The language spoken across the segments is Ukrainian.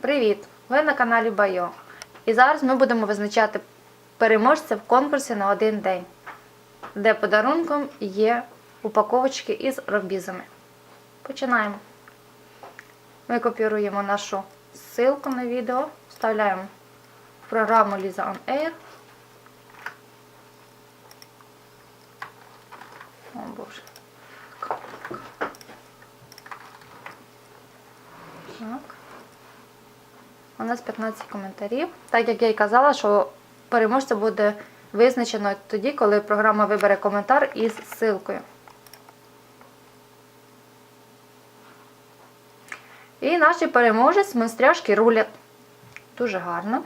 Привіт! Ви на каналі Байо. І зараз ми будемо визначати переможця в конкурсі на один день, де подарунком є упаковочки із робізами. Починаємо. Ми копіруємо нашу ссылку на відео, вставляємо в програму Lisa on Air. О боже. Так. У нас 15 коментарів. Так як я й казала, що переможця буде визначено тоді, коли програма вибере коментар із ссылкою. І наш переможець монстряшки рулять. Дуже гарно.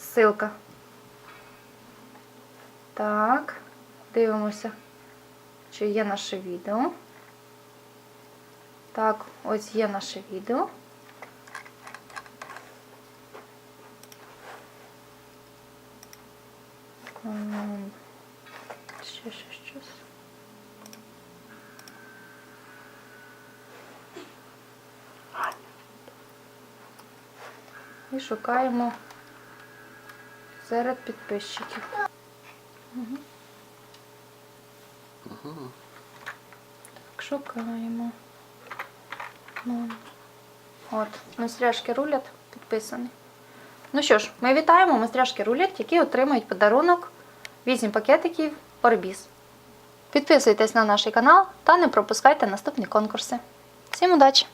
Ссылка. Так, дивимося, чи є наше відео. Так, ось є наше відео. Ще, ще, щось. І шукаємо серед підписчиків. Так, шукаємо. Ну, От, майстряшки рулять підписані. Ну що ж, ми вітаємо майстряшки рулять, які отримають подарунок 8 пакетиків Орбіс. Підписуйтесь на наш канал та не пропускайте наступні конкурси. Всім удачі!